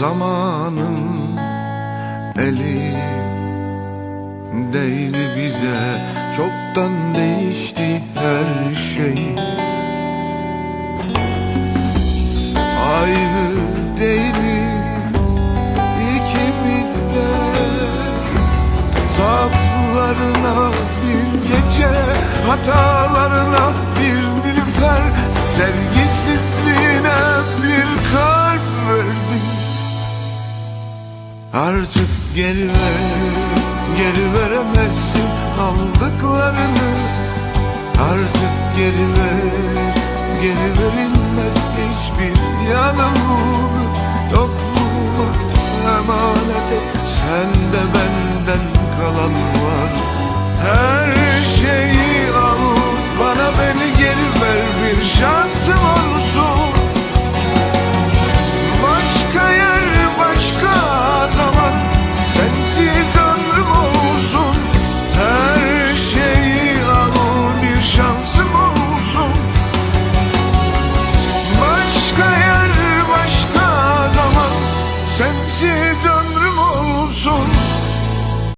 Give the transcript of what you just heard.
zamanın eli değdi bize. Çoktan değişti her şey. Aynı değiliz ikimiz de Zaaflarına bir gece Hatalarına Artık geri ver, geri veremezsin aldıklarını. Artık geri ver, geri verilmez hiçbir yanımın Yokluğuma emanet et, sen de benden kalan var. Her